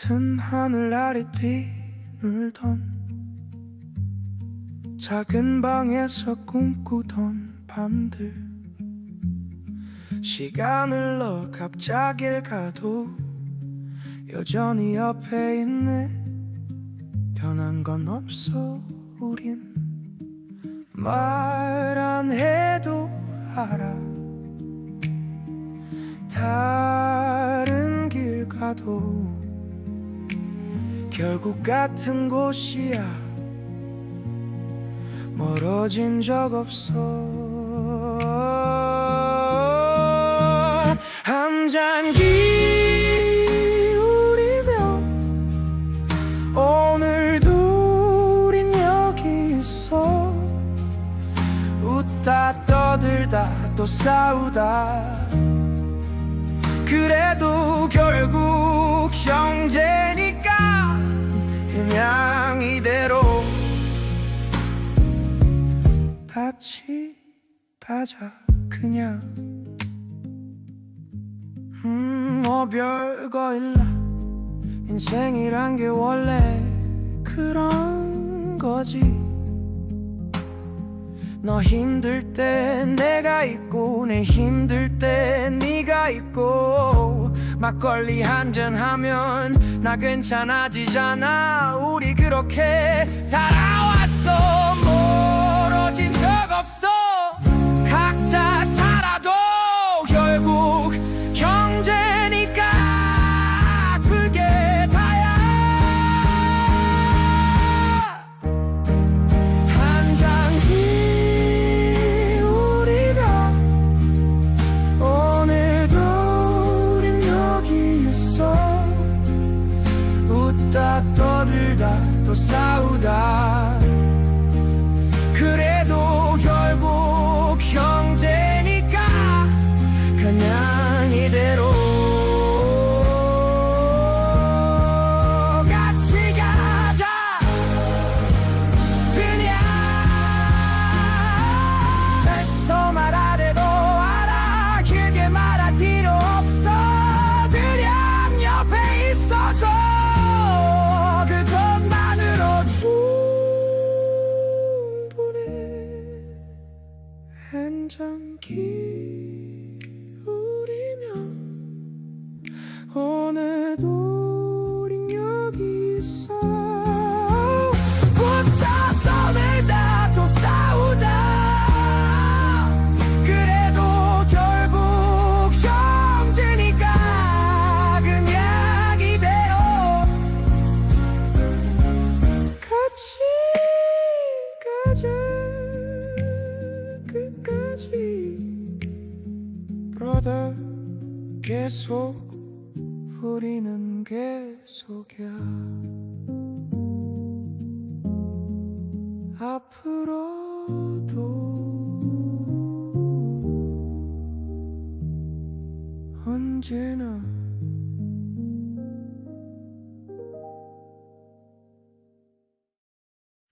같은 하늘 아래 뛰놀던 작은 방에서 꿈꾸던 밤들. 시간 흘러 갑자기 가도 여전히 옆에 있네. 변한 건 없어 우린. 말 안 해도 알아. 다른 길 가도 결국 같은 곳이야. 멀어진 적 없어. 한잔 기울이며 오늘도 우린 여기 있어. 웃다 떠들다 또 싸우다 같이 가자 그냥. 음뭐 별거 일라. 인생이란 게 원래 그런 거지. 너 힘들 때 내가 있고 내 힘들 때 네가 있고. 막걸리 한잔 하면 나 괜찮아지잖아. 우리 그렇게 살아왔 웃다 떠들다 또 싸우다. 그래 한잔 기울이면 오늘도 끝까지. Brother 계속 우리는 계속이야. 앞으로도 언제나